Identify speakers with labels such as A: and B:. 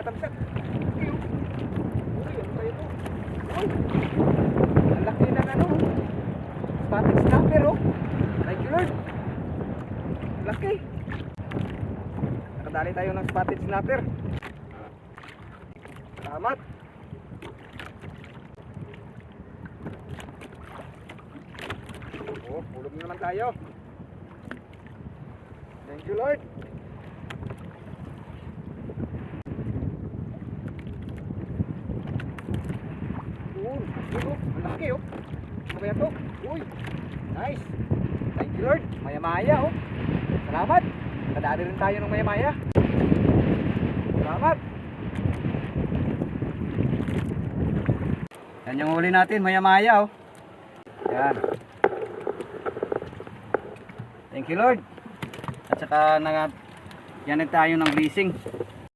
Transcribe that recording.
A: tumatagsak. Uy, oh. Uy, ano kayo to? Uy, ang laki ng ano. Spotted snapper, oh. Lord. Laki. Nakadali tayo ng spotted snapper. Salamat. Oh, hulog na naman tayo. Thank you, Lord. Oh, ang laki oh. Kaya to? Uy, nice. Thank you, Lord. Maya-maya oh. Salamat. Nakadali rin tayo ng maya-maya. Salamat. Yan yung huli natin, maya-maya oh. Yan. Thank you Lord. At saka nag yan tayo ng blessing.